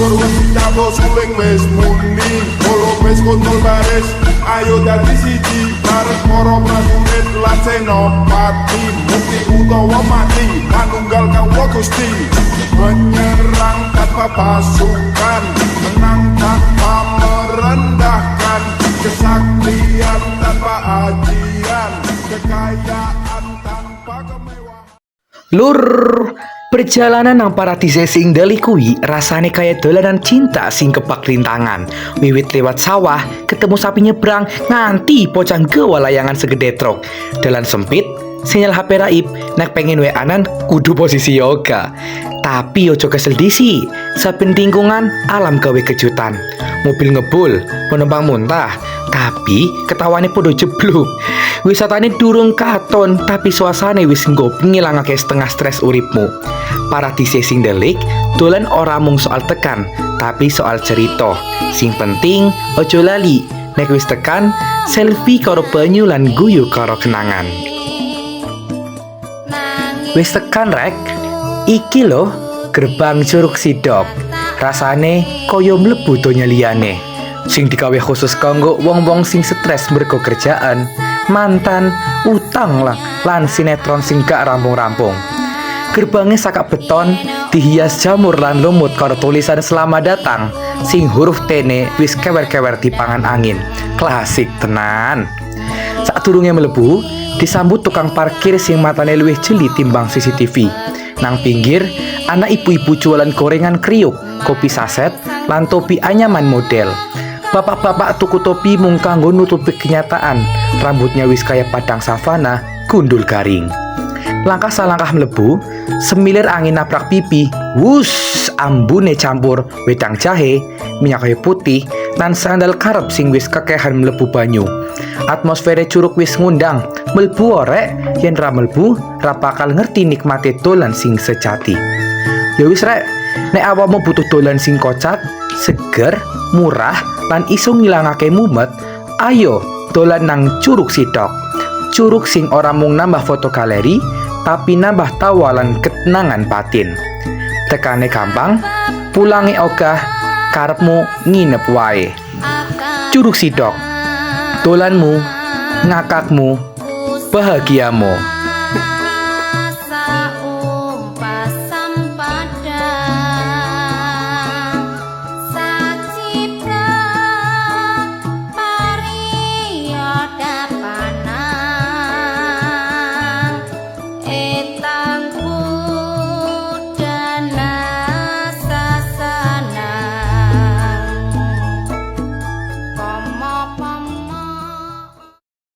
Motor wis nyabo suling wis muni Molo wis kontol baris Ayo dadi siji Bareng para prajurit lan senopati Mukti utawa mati Manunggal kawa gusti Menyerang tanpa pasukan Menang tanpa merendahkan Kesaktian tanpa ajian Kekayaan tanpa kemewahan Lur, perjalanan nang paradise sing deli rasane kaya dolanan cinta sing kepak rintangan. Wiwit lewat sawah, ketemu sapi nyebrang, nganti pocang gawa layangan segede truk. Dalan sempit, sinyal HP raib, nek pengen weanan kudu posisi yoga. Tapi ojo kesel disi, saben tingkungan alam gawe kejutan. Mobil ngebul, penumpang muntah, tapi ketawane podo jeblok. Wisatane durung katon, tapi suasane wis nggo ngilangake setengah stres uripmu. Paradise sing delik, dolan ora mung soal tekan, tapi soal cerita. Sing penting, ojo lali, nek wis tekan, selfie karo banyu lan guyu karo kenangan. Wis tekan rek, iki loh gerbang Curug Sidok. Rasane koyo mlebu donya liyane. Sing digawe khusus kanggo wong-wong sing stres mergo kerjaan, mantan, utang lah, lan sinetron sing gak rampung-rampung. Gerbangnya sakak beton, dihias jamur lan lumut karo tulisan selamat datang, sing huruf tene wis kewer-kewer di pangan angin. Klasik tenan. Turunnya melebu, disambut tukang parkir sing matane luwih jeli timbang CCTV. Nang pinggir, anak ibu-ibu jualan gorengan kriuk, kopi saset, lan topi anyaman model. Bapak-bapak tuku topi mung kanggo nutupi kenyataan, rambutnya wis kaya padang savana, gundul garing. Langkah salangkah melebu, semilir angin naprak pipi, wus, ambune campur wedang jahe, minyak kayu putih, lan sandal karep sing wis kekehan mlebu banyu. Atmosfere curug wis ngundang, mlebu orek, yen ra mlebu, ra ngerti nikmate dolan sing sejati. Ya wis rek, nek awakmu butuh dolan sing kocak, seger, murah, lan iso ngilangake mumet, ayo dolan nang Curug Sidok. Curug sing ora mung nambah foto galeri, tapi nambah tawalan ketenangan batin. Tekane gampang, pulangi ogah, karepmu nginep wae. Curug Sidok, dolanmu, ngakakmu, bahagiamu.